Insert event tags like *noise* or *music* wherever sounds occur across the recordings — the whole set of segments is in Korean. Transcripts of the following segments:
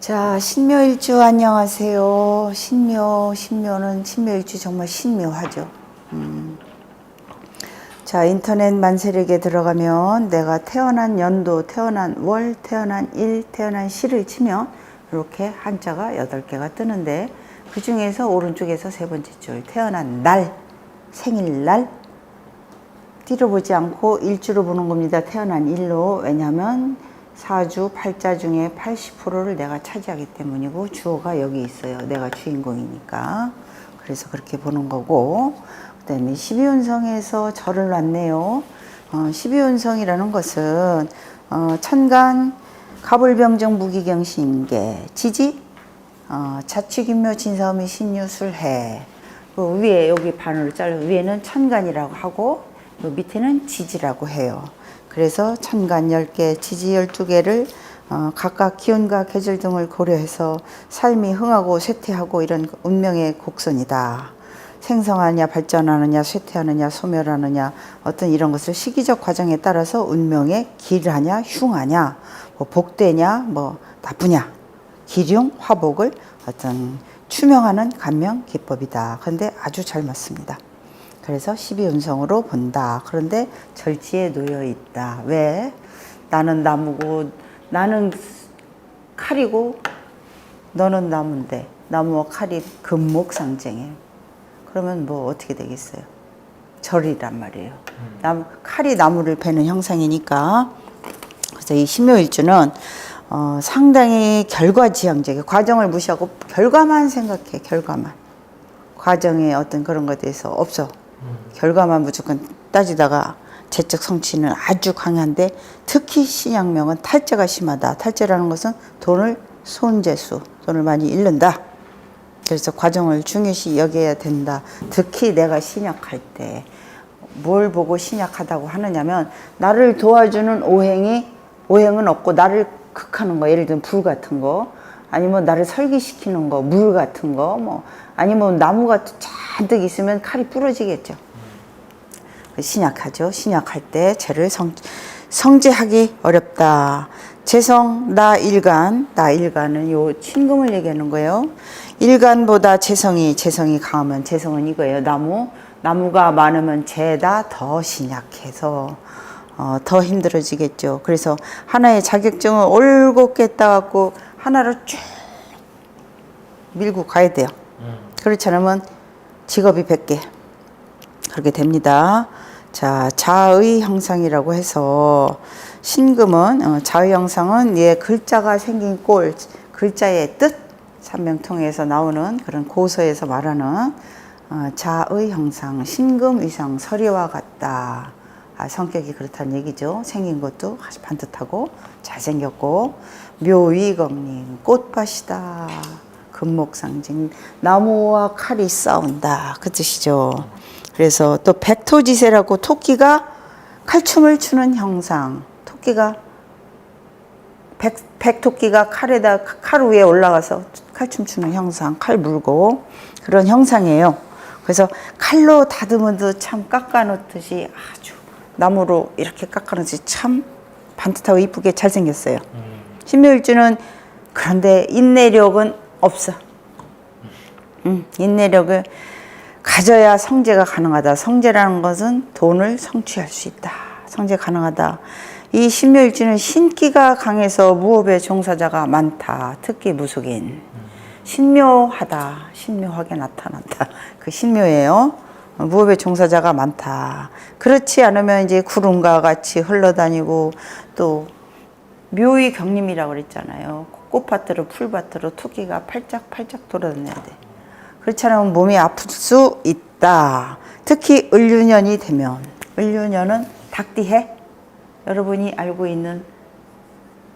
자, 신묘일주 안녕하세요. 신묘, 신묘는 신묘일주 정말 신묘하죠. 음. 자, 인터넷 만세력에 들어가면 내가 태어난 연도, 태어난 월, 태어난 일, 태어난 시를 치면 이렇게 한자가 여덟 개가 뜨는데 그 중에서 오른쪽에서 세 번째 줄 태어난 날, 생일날 뒤로 보지 않고 일주로 보는 겁니다. 태어난 일로. 왜냐하면 사주 팔자 중에 80%를 내가 차지하기 때문이고 주어가 여기 있어요. 내가 주인공이니까. 그래서 그렇게 보는 거고. 그 다음에 12운성에서 절을 놨네요. 어, 12운성이라는 것은 어, 천간 가불병정 무기경 신계 지지 어, 자취긴묘 진사음이 신유술해 그 위에 여기 반으로 잘라 위에는 천간이라고 하고 요 밑에는 지지라고 해요. 그래서 천간 10개, 지지 12개를 어, 각각 기운과 계절 등을 고려해서 삶이 흥하고 쇠퇴하고 이런 운명의 곡선이다. 생성하느냐, 발전하느냐, 쇠퇴하느냐, 소멸하느냐, 어떤 이런 것을 시기적 과정에 따라서 운명의 길하냐, 흉하냐, 뭐 복되냐, 뭐 나쁘냐, 기륭, 화복을 어떤 추명하는 감명 기법이다. 그런데 아주 잘 맞습니다. 그래서 12운성으로 본다. 그런데 절지에 놓여 있다. 왜? 나는 나무고, 나는 칼이고, 너는 나무인데, 나무와 칼이 금목 상징이에요. 그러면 뭐 어떻게 되겠어요? 절이란 말이에요. 나무, 칼이 나무를 베는 형상이니까. 그래서 이 신묘일주는 어, 상당히 결과지향적이에요. 과정을 무시하고 결과만 생각해, 결과만. 과정의 어떤 그런 것에 대해서 없어. 결과만 무조건 따지다가 재적 성취는 아주 강한데 특히 신약명은 탈재가 심하다. 탈재라는 것은 돈을 손재수, 돈을 많이 잃는다. 그래서 과정을 중요시 여겨야 된다. 특히 내가 신약할 때 뭘 보고 신약하다고 하느냐면 나를 도와주는 오행이 오행은 없고 나를 극하는 거 예를 들면 불 같은 거 아니면 나를 설기시키는 거 물 같은 거 뭐 아니면 나무가 잔뜩 있으면 칼이 부러지겠죠. 신약하죠. 신약할 때 죄를 성, 성제하기 어렵다. 재성 나 일간 나 일간은 요 친금을 얘기하는 거예요. 일간보다 재성이 재성이 강하면 재성은 이거예요. 나무 나무가 많으면 죄다 더 신약해서 어, 더 힘들어지겠죠. 그래서 하나의 자격증을 올곧게 따갖고 하나로 쭉 밀고 가야 돼요. 그렇지 않으면 직업이 100개. 그렇게 됩니다. 자, 자의 형상이라고 해서 신금은 어, 자의 형상은 얘 글자가 생긴 꼴, 글자의 뜻 삼명통에서 나오는 그런 고서에서 말하는 어, 자의 형상, 신금 위상 서리와 같다. 아, 성격이 그렇다는 얘기죠. 생긴 것도 아주 반듯하고 잘생겼고 묘위경님 꽃밭이다. 금목 상징 나무와 칼이 싸운다 그 뜻이죠. 그래서 또 백토지세라고 토끼가 칼춤을 추는 형상. 토끼가 백, 백토끼가 칼에다 칼 위에 올라가서 칼춤 추는 형상, 칼 물고 그런 형상이에요. 그래서 칼로 다듬어도 참 깎아놓듯이 아주 나무로 이렇게 깎아놓듯이 참 반듯하고 이쁘게 잘생겼어요. 신묘일주는 그런데 인내력은 없어. 음, 인내력을 가져야 성제가 가능하다. 성제라는 것은 돈을 성취할 수 있다. 성제 가능하다. 이 신묘일주는 신기가 강해서 무업의 종사자가 많다. 특히 무속인. 신묘하다. 신묘하게 나타난다. *laughs* 그 신묘예요. 무업의 종사자가 많다. 그렇지 않으면 이제 구름과 같이 흘러다니고 또 묘의 경림이라고 그랬잖아요. 꽃밭으로 풀밭으로 토끼가 팔짝팔짝 돌아다녀야 돼. 그렇지 않으면 몸이 아플 수 있다. 특히 을유년이 되면 을유년은 닭띠해 여러분이 알고 있는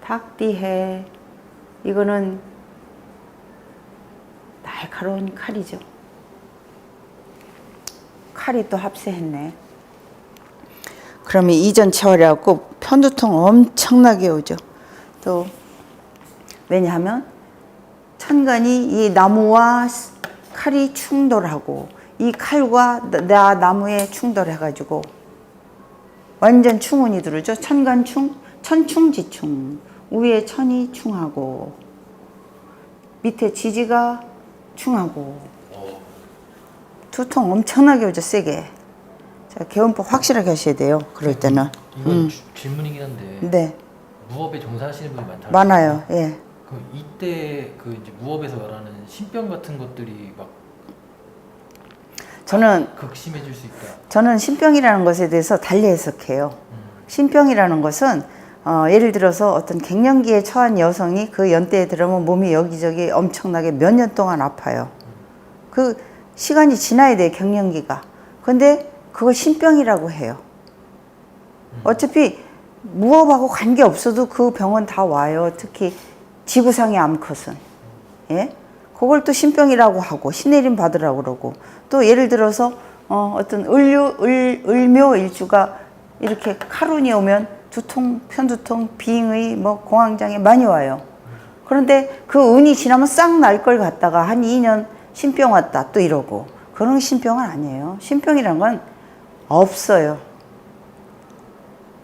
닭띠해 이거는 날카로운 칼이죠. 칼이 또 합세했네. 그러면 이전 채월이라고 편두통 엄청나게 오죠. 또 왜냐하면 천간이 이 나무와 칼이 충돌하고 이 칼과 나 나무에 충돌해가지고 완전 충운이 들어오죠. 천간충, 천충지충. 위에 천이 충하고 밑에 지지가 충하고 두통 엄청나게 오죠 세게. 자 개운법 확실하게 하셔야 돼요. 그럴 때는. 이건 주- 질문이긴 한데 네 무업에 종사하시는 분이 많다. 많아요. 예. 그 이때 그 이제 무업에서 말하는 신병 같은 것들이 막 저는 극심해질 수 있다. 저는 신병이라는 것에 대해서 달리 해석해요. 음. 신병이라는 것은 어, 예를 들어서 어떤 갱년기에 처한 여성이 그 연대에 들어오면 몸이 여기저기 엄청나게 몇 년 동안 아파요. 그 시간이 지나야 돼요, 갱년기가. 근데 그걸 신병이라고 해요. 어차피 무업하고 관계 없어도 그 병은 다 와요. 특히 지구상의 암컷은. 예? 그걸 또 신병이라고 하고 신내림 받으라고 그러고 또 예를 들어서 어, 어떤 을류, 을, 을묘 일주가 이렇게 칼운이 오면 두통, 편두통, 비잉의 뭐 공황장애 많이 와요. 그런데 그 운이 지나면 싹 날 걸 갖다가 한 2년 신병 왔다 또 이러고 그런 신병은 아니에요. 신병이란 건 없어요.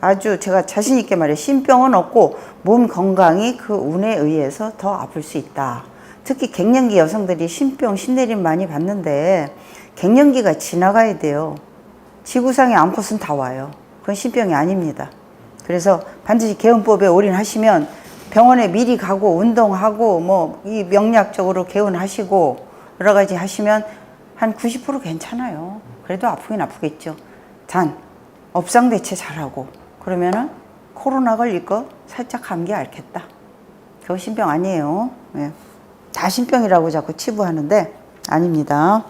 아주 제가 자신 있게 말해 신병은 없고 몸 건강이 그 운에 의해서 더 아플 수 있다. 특히 갱년기 여성들이 신병, 신내림 많이 받는데 갱년기가 지나가야 돼요. 지구상의 암컷은 다 와요. 그건 신병이 아닙니다. 그래서 반드시 개운법에 올인하시면 병원에 미리 가고 운동하고 뭐 이 명략적으로 개운하시고 여러 가지 하시면 한 90% 괜찮아요. 그래도 아프긴 아프겠죠. 단 업상 대체 잘하고 그러면은 코로나 거 살짝 감기 앓겠다. 그거 신병 아니에요. 예. 다 신병이라고 자꾸 치부하는데 아닙니다.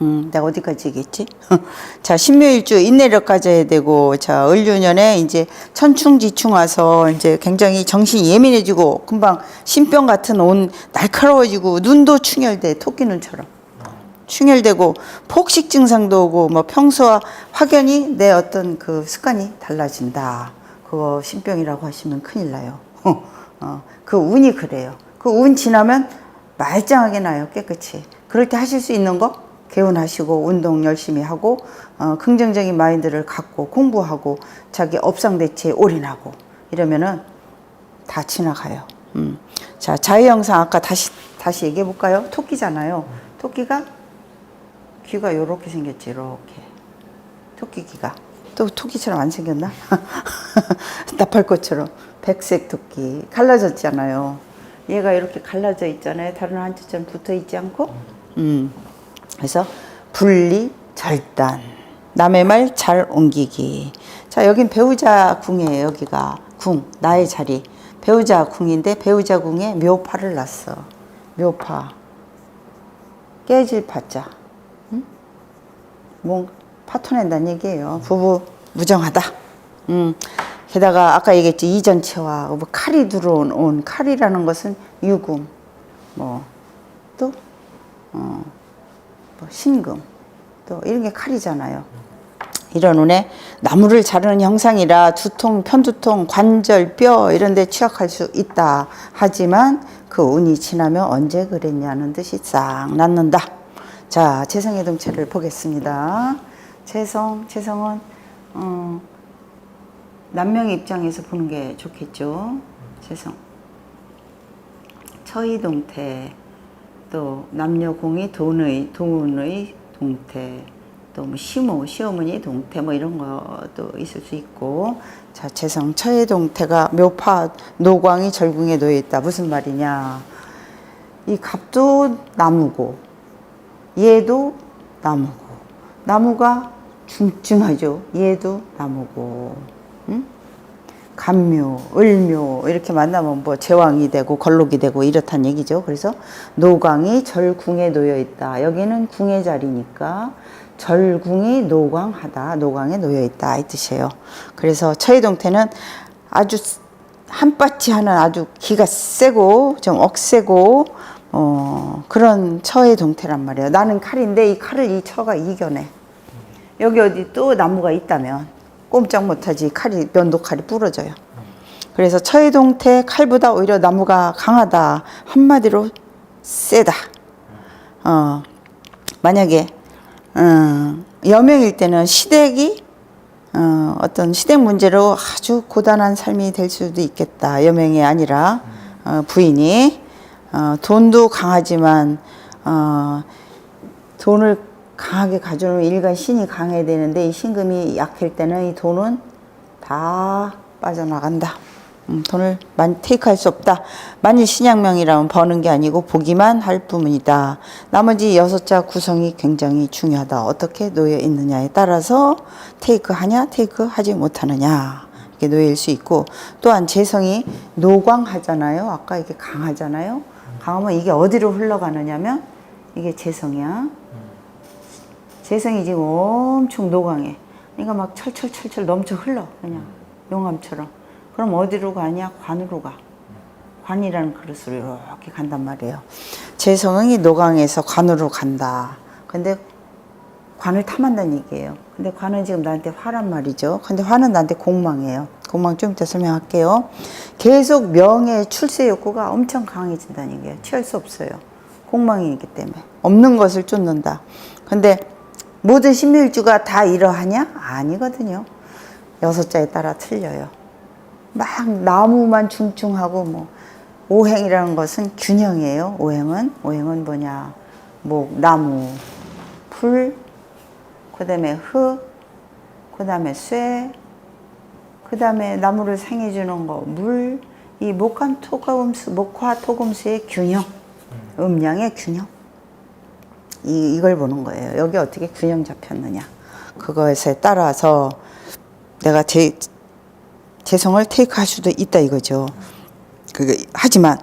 음, 내가 어디까지 얘기했지? *laughs* 자, 신묘일주 인내력 가져야 되고, 자, 을류년에 이제 천충지충 와서 이제 굉장히 정신이 예민해지고, 금방 신병 같은 온 날카로워지고, 눈도 충혈돼, 토끼 눈처럼. 충혈되고, 폭식 증상도 오고, 뭐 평소와 확연히 내 어떤 그 습관이 달라진다. 그거 신병이라고 하시면 큰일 나요. *laughs* 어, 그 운이 그래요. 그 운 지나면 말짱하게 나요, 깨끗이. 그럴 때 하실 수 있는 거 개운하시고 운동 열심히 하고 어, 긍정적인 마인드를 갖고 공부하고 자기 업상 대체에 올인하고 이러면은 다 지나가요. 음. 자 자유 영상 아까 다시 다시 얘기해 볼까요? 토끼잖아요. 토끼가 귀가 요렇게 생겼지, 이렇게 토끼 귀가 또 토끼처럼 안 생겼나? *laughs* 나팔꽃처럼 백색 토끼 갈라졌잖아요. 얘가 이렇게 갈라져 있잖아요. 다른 한쪽처럼 붙어 있지 않고. 음. 그래서 분리 절단 남의 말 잘 옮기기 자 여긴 배우자 궁이에요 여기가 궁 나의 자리 배우자 궁인데 배우자 궁에 묘파를 놨어 묘파 깨질 파자 응? 뭐 파토 낸다는 얘기예요 부부 무정하다 음. 게다가 아까 얘기했지 이전체와 뭐 칼이 들어온 온 칼이라는 것은 유금 뭐또 어. 뭐 신금 또 이런 게 칼이잖아요. 이런 운에 나무를 자르는 형상이라 두통, 편두통, 관절, 뼈 이런 데 취약할 수 있다. 하지만 그 운이 지나면 언제 그랬냐는 듯이 싹 낫는다. 자, 재성의 동체를 보겠습니다. 재성, 재성은 어, 남명의 입장에서 보는 게 좋겠죠. 재성. 처이동태 또 남녀공이 돈의 돈의 동태 또 뭐 시모 시어머니 동태 뭐 이런 것도 있을 수 있고 자 재성 처의 동태가 묘파 노광이 절궁에 놓여 있다 무슨 말이냐 이 갑도 나무고 얘도 나무고 나무가 중증하죠 얘도 나무고 응? 간묘, 을묘 이렇게 만나면 뭐 제왕이 되고 걸록이 되고 이렇단 얘기죠. 그래서 노광이 절궁에 놓여 있다. 여기는 궁의 자리니까 절궁이 노광하다. 노광에 놓여 있다 이 뜻이에요. 그래서 처이동태는 아주 한바치 하는 아주 기가 세고 좀 억세고 어, 그런 처의 동태란 말이에요. 나는 칼인데 이 칼을 이 처가 이겨내. 여기 어디 또 나무가 있다면 꼼짝 못하지 칼이 면도 칼이 부러져요. 그래서 처해동태 칼보다 오히려 나무가 강하다 한마디로 세다. 어 만약에 어, 여명일 때는 시댁이 어, 어떤 시댁 문제로 아주 고단한 삶이 될 수도 있겠다. 여명이 아니라 어, 부인이 어, 돈도 강하지만 어, 돈을 강하게 가져오면 일간 신이 강해야 되는데 이 신금이 약할 때는 이 돈은 다 빠져나간다. 음, 돈을 많이 테이크할 수 없다. 만일 신약명이라면 버는 게 아니고 보기만 할 뿐이다. 나머지 여섯 자 구성이 굉장히 중요하다. 어떻게 놓여 있느냐에 따라서 테이크 하냐, 테이크 하지 못하느냐. 이렇게 놓일 수 있고 또한 재성이 노광하잖아요. 아까 이게 강하잖아요. 강하면 이게 어디로 흘러가느냐면 이게 재성이야. 재성이 지금 엄청 노광해. 그러니까 막 철철철철 넘쳐 흘러 그냥 용암처럼. 그럼 어디로 가냐? 관으로 가. 관이라는 그릇으로 이렇게 간단 말이에요. 재성이 노광에서 관으로 간다. 근데 관을 탐한다는 얘기예요. 근데 관은 지금 나한테 화란 말이죠. 근데 화는 나한테 공망이에요. 공망 좀 이따 설명할게요. 계속 명예 출세 욕구가 엄청 강해진다는 얘기예요. 취할 수 없어요. 공망이기 때문에. 없는 것을 쫓는다. 근데 모든 신묘일주가 다 이러하냐? 아니거든요. 여섯 자에 따라 틀려요. 막 나무만 중충하고 뭐 오행이라는 것은 균형이에요. 오행은 오행은 뭐냐? 목, 나무, 풀, 그다음에 흙, 그다음에 쇠, 그 다음에 나무를 생해 주는 거, 물, 이 목화 토금수, 목화 토금수의 균형, 음양의 균형. 이, 이걸 보는 거예요. 여기 어떻게 균형 잡혔느냐. 그것에 따라서 내가 제, 재성을 테이크할 수도 있다 이거죠. 그 하지만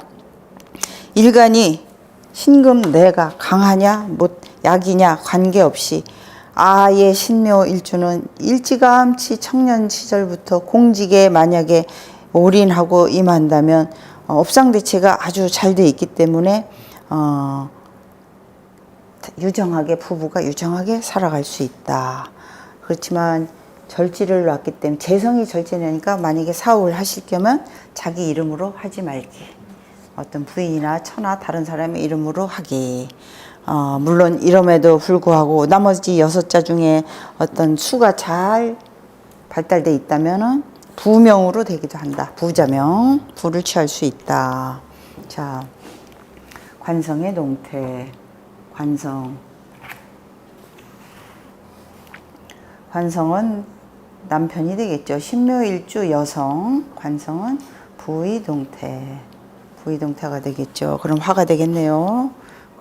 일간이 신금 내가 강하냐 못 약이냐 관계없이 아예 신묘 일주는 일찌감치 청년 시절부터 공직에 만약에 올인하고 임한다면 어, 업상 대체가 아주 잘 돼 있기 때문에 어, 유정하게 부부가 유정하게 살아갈 수 있다. 그렇지만 절지를 놨기 때문에 재성이 절제냐니까 만약에 사업을 하실 겸은 자기 이름으로 하지 말기. 어떤 부인이나 처나 다른 사람의 이름으로 하기. 어, 물론 이름에도 불구하고 나머지 여섯 자 중에 어떤 수가 잘 발달돼 있다면은 부명으로 되기도 한다. 부자명, 부를 취할 수 있다. 자, 관성의 동태, 관성. 관성은 남편이 되겠죠. 신묘일주 여성, 관성은 부의 동태, 부의 동태가 되겠죠. 그럼 화가 되겠네요.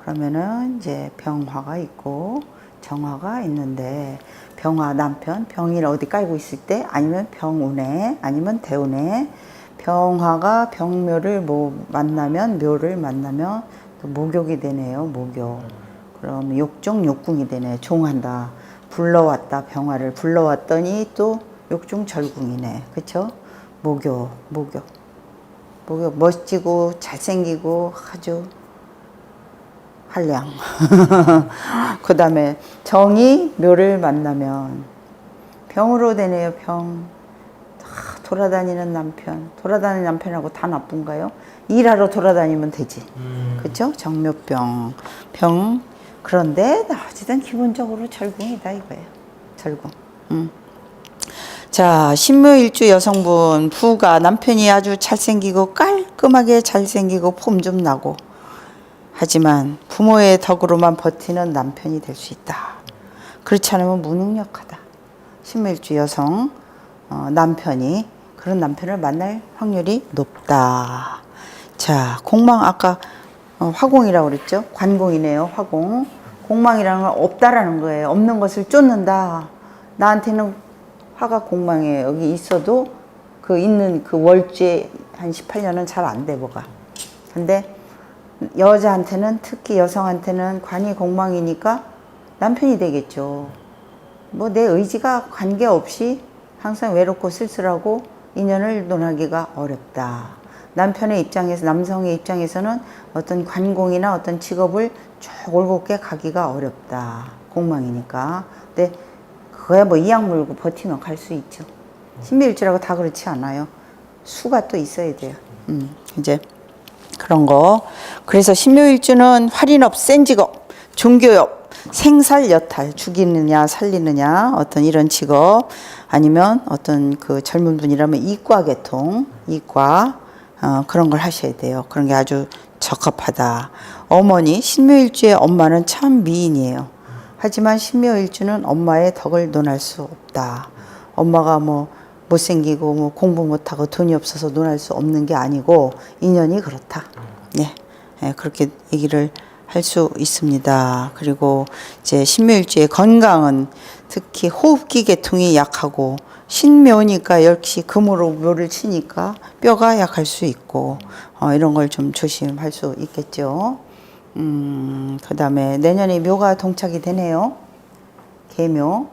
그러면은 이제 병화가 있고 정화가 있는데 병화 남편 병일 어디 깔고 있을 때 아니면 병운에 아니면 대운에 병화가 병묘를 뭐 만나면 묘를 만나면 또 목욕이 되네요. 목욕. 그럼 욕종 욕궁이 되네. 종한다. 불러왔다. 병화를 불러왔더니 또 욕중 절궁이네. 그쵸? 목욕, 목욕. 목욕 멋지고 잘생기고 아주 한량. *laughs* 그 다음에 정이 묘를 만나면 병으로 되네요, 병. 다 돌아다니는 남편. 돌아다니는 남편하고 다 나쁜가요? 일하러 돌아다니면 되지. 음. 그쵸? 정묘병. 병. 그런데 어쨌든 기본적으로 절궁이다 이거예요. 절궁. 음. 자, 신묘일주 여성분 부가 남편이 아주 잘생기고 깔끔하게 잘생기고 폼 좀 나고 하지만 부모의 덕으로만 버티는 남편이 될 수 있다. 그렇지 않으면 무능력하다. 신묘일주 여성 어, 남편이 그런 남편을 만날 확률이 높다. 자, 공망 아까 어, 화공이라고 그랬죠? 관공이네요, 화공. 공망이라는 건 없다라는 거예요. 없는 것을 쫓는다. 나한테는 화가 공망이에요. 여기 있어도 그 있는 그 월주에 한 18년은 잘 안 돼, 뭐가. 근데 여자한테는 특히 여성한테는 관이 공망이니까 남편이 되겠죠. 뭐 내 의지가 관계없이 항상 외롭고 쓸쓸하고 인연을 논하기가 어렵다. 남편의 입장에서 남성의 입장에서는 어떤 관공이나 어떤 직업을 쭉 올곧게 가기가 어렵다. 공망이니까. 근데 그거야 뭐 이악 물고 버티면 갈 수 있죠. 신비일주라고 다 그렇지 않아요. 수가 또 있어야 돼요. 음, 이제 그런 거. 그래서 신묘일주는 활인업, 센 직업, 종교업, 생살 여탈, 죽이느냐 살리느냐 어떤 이런 직업 아니면 어떤 그 젊은 분이라면 이과 계통, 이과 어, 그런 걸 하셔야 돼요. 그런 게 아주 적합하다. 어머니 신묘일주의 엄마는 참 미인이에요. 하지만 신묘일주는 엄마의 덕을 논할 수 없다. 엄마가 뭐 못생기고 뭐 공부 못하고 돈이 없어서 논할 수 없는 게 아니고 인연이 그렇다. 네, 네, 그렇게 얘기를 할 수 있습니다. 그리고 이제 신묘일주의 건강은 특히 호흡기 계통이 약하고 신묘니까 역시 금으로 묘를 치니까 뼈가 약할 수 있고 어, 이런 걸 좀 조심할 수 있겠죠. 음, 그 다음에 내년에 묘가 동착이 되네요. 개묘.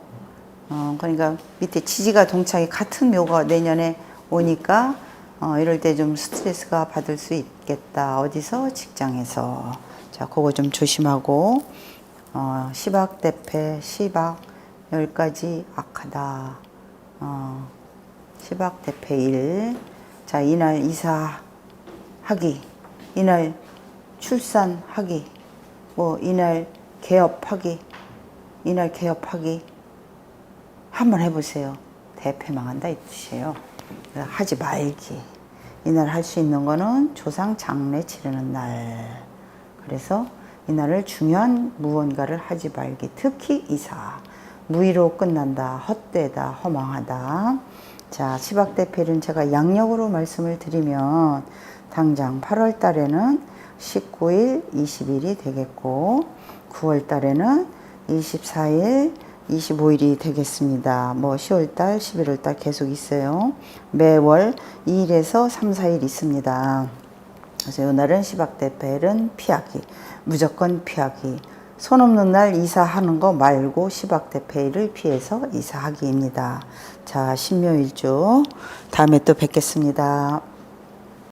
어, 그러니까 밑에 지지가 동착이 같은 묘가 내년에 오니까 어, 이럴 때 좀 스트레스가 받을 수 있겠다. 어디서? 직장에서. 자, 그거 좀 조심하고, 어, 시박 대패, 시박 열 가지 악하다. 어, 시박 대패 일. 자, 이날 이사하기. 이날 출산하기. 뭐, 이날 개업하기. 이날 개업하기. 한번 해보세요. 대패 망한다 이 뜻이에요. 하지 말기. 이날 할 수 있는 거는 조상 장례 치르는 날. 그래서 이날을 중요한 무언가를 하지 말기. 특히 이사. 무의로 끝난다. 헛되다. 허망하다. 자, 시박대패는 제가 양력으로 말씀을 드리면 당장 8월 달에는 19일, 20일이 되겠고 9월 달에는 24일, 25일이 되겠습니다. 뭐 10월 달, 11월 달 계속 있어요. 매월 2일에서 3, 4일 있습니다. 그래서 이날은 시박대패는 피하기. 무조건 피하기. 손 없는 날 이사하는 거 말고 시박대패를 피해서 이사하기입니다. 자, 신묘일주. 다음에 또 뵙겠습니다.